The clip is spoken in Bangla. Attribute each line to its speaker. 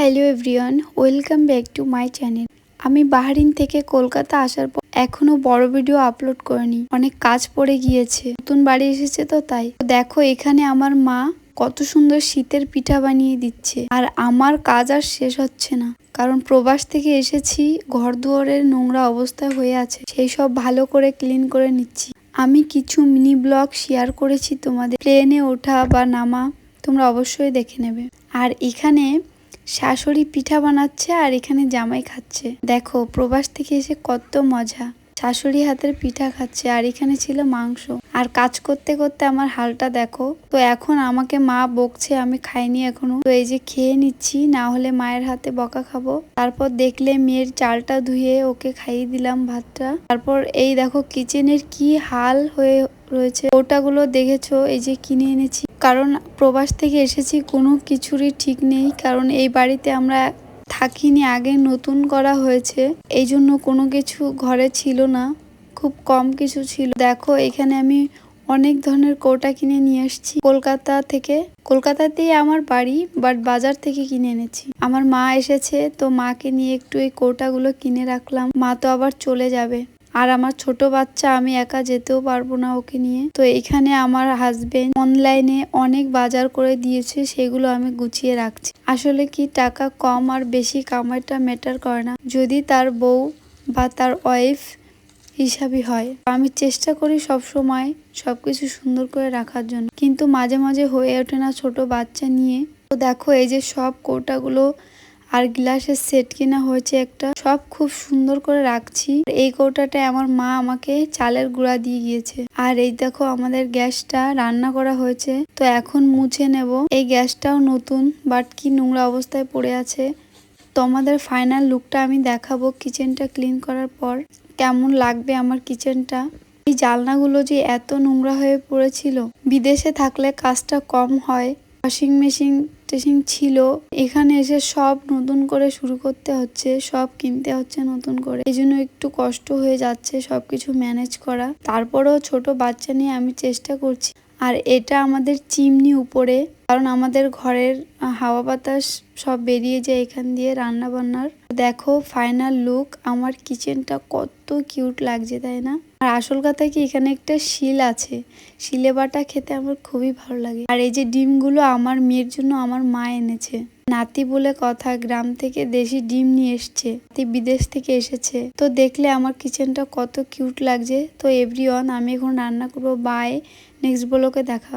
Speaker 1: Hello everyone, welcome back to my channel. আমি বাহারিন থেকে কলকাতা আসার পর এখনও বড় ভিডিও আপলোড করিনি। অনেক কাজ পড়ে গিয়েছে। নতুন বাড়ি এসেছে তো তাই। দেখো, এখানে আমার মা কত সুন্দর শীতের পিঠা বানিয়ে দিচ্ছে। আর আমার কাজ আর শেষ হচ্ছে না। কারণ প্রবাস থেকে এসেছি ঘর দুয়ারের নোংরা অবস্থায় হয়ে আছে। সেই সব ভালো করে ক্লিন করে নিচ্ছি। আমি কিছু মিনি ব্লগ শেয়ার করেছি তোমাদের। প্লেনে ওঠা বা নামা তোমরা অবশ্যই দেখে নেবে। আর এখানে শাশুড়ি পিঠা বানাচ্ছে আর এখানে জামাই খাচ্ছে। দেখো, প্রবাস থেকে এসে কত মজা। শাশুড়ি হাতের পিঠা খাচ্ছে আর এখানে ছিল মাংস। আর কাজ করতে করতে আমার হালটা দেখো। তো এখন আমাকে মা বকছে, আমি খাইনি এখনও। তো এই যে খেয়ে নিচ্ছি, না হলে মায়ের হাতে বকা খাব। তারপর দেখলে মেয়ের চালটা ধুয়ে ওকে খাইয়ে দিলাম ভাতটা। তারপর এই দেখো কিচেনের কি হাল হয়ে রয়েছে। ওটাগুলো দেখেছ, এই যে কিনে এনেছি। কারণ প্রবাস থেকে এসেছি, কোনো কিছুরই ঠিক নেই। কারণ এই বাড়িতে আমরা থাকিনি, আগে নতুন করা হয়েছে। এই জন্য কোনো কিছু ঘরে ছিল না, খুব কম কিছু ছিল। দেখো, এখানে আমি অনেক ধরনের কৌটা কিনে নিয়ে এসেছি কলকাতা থেকে, কলকাতাতেই আমার বাড়ি বাট বাজার থেকে কিনে এনেছি। আমার মা এসেছে, তো মাকে নিয়ে একটু এই কৌটাগুলো কিনে রাখলাম। মা তো আবার চলে যাবে। আর আমার ছোট বাচ্চা, আমি একা যেতেও পারব না ওকে নিয়ে। তো এখানে আমার হাজবেন্ড অনলাইনে অনেক বাজার করে দিয়েছে, সেগুলো আমি গুছিয়ে রাখছি। আসলে কি টাকা কম আর বেশি কামাইটা ম্যাটার করে না। যদি তার বউ বা তার ওয়াইফ হিসাবই হয়। আমি চেষ্টা করি সব সময় সবকিছু সুন্দর করে রাখার জন্য। কিন্তু মাঝে মাঝে হয়ে ওঠে না ছোট বাচ্চা নিয়ে। তো দেখো এই যে সব কৌটাগুলো আর গ্লাসের সেট কিনা হয়েছে একটা। সব খুব সুন্দর করে রাখছি। এই কৌটাটায় আমার মা আমাকে চালের গুঁড়া দিয়ে গিয়েছে। আর এই দেখো আমাদের গ্যাসটা রান্না করা হয়েছে। তো এখন মুছে নেব। এই গ্যাসটাও নতুন, বাট কি নোংরা অবস্থায় পড়ে আছে। তো আমাদের ফাইনাল লুকটা আমি দেখাবো কিচেনটা ক্লিন করার পর। কেমন লাগবে আমার কিচেনটা? এই জালনাগুলো যে এত নোংরা হয়ে পড়েছিল। বিদেশে থাকলে কাজটা কম হয়। ওয়াশিং মেশিন টেশিং ছিল। এখানে এসে সব নতুন করে শুরু করতে হচ্ছে, সব কিনতে হচ্ছে নতুন করে। এই জন্য একটু কষ্ট হয়ে যাচ্ছে সবকিছু ম্যানেজ করা। তারপরেও ছোট বাচ্চা নিয়ে আমি চেষ্টা করছি। আর এটা আমাদের চিমনি উপরে, কারণ আমাদের ঘরের হাওয়া বাতাস সব বেরিয়ে যায় এখান দিয়ে রান্না বান্নার দেখো ফাইনাল লুক আমার কিচেনটা কত কিউট লাগছে, তাই না? আর আসল কথা কি এখানে একটা শিল আছে? শিলে বাটা খেতে আমার খুবই ভালো লাগে। আর এই যে ডিমগুলো আমার মেয়ের জন্য আমার মা এনেছে। নাতি বলে কথা, গ্রাম থেকে দেশি ডিম নিয়ে এসছে। বিদেশ থেকে এসেছে। তো দেখলে আমার কিচেনটা কত কিউট লাগছে। তো এভরি আমি এখন রান্না করব। বাই, নেক্সট ব্লকে দেখা